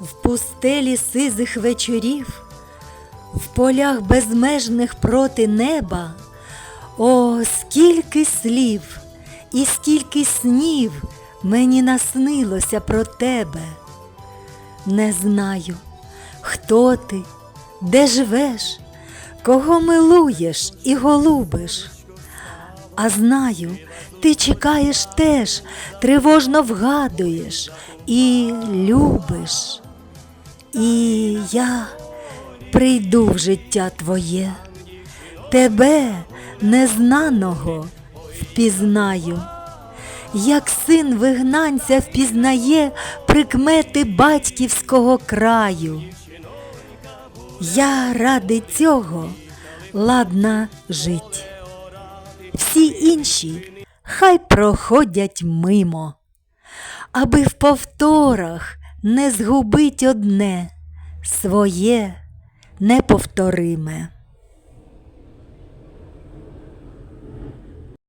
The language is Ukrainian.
В пустелі сизих вечорів, в полях безмежних проти неба, о, скільки слів і скільки снів мені наснилося про тебе. Не знаю, хто ти, де живеш, кого милуєш і голубиш. А знаю, ти чекаєш теж, тривожно вгадуєш і любиш. І я прийду в життя твоє, тебе незнаного впізнаю, як син вигнанця впізнає прикмети батьківського краю. Я ради цього ладна жить. Всі інші хай проходять мимо, аби в повторах не згубить одне своє неповториме.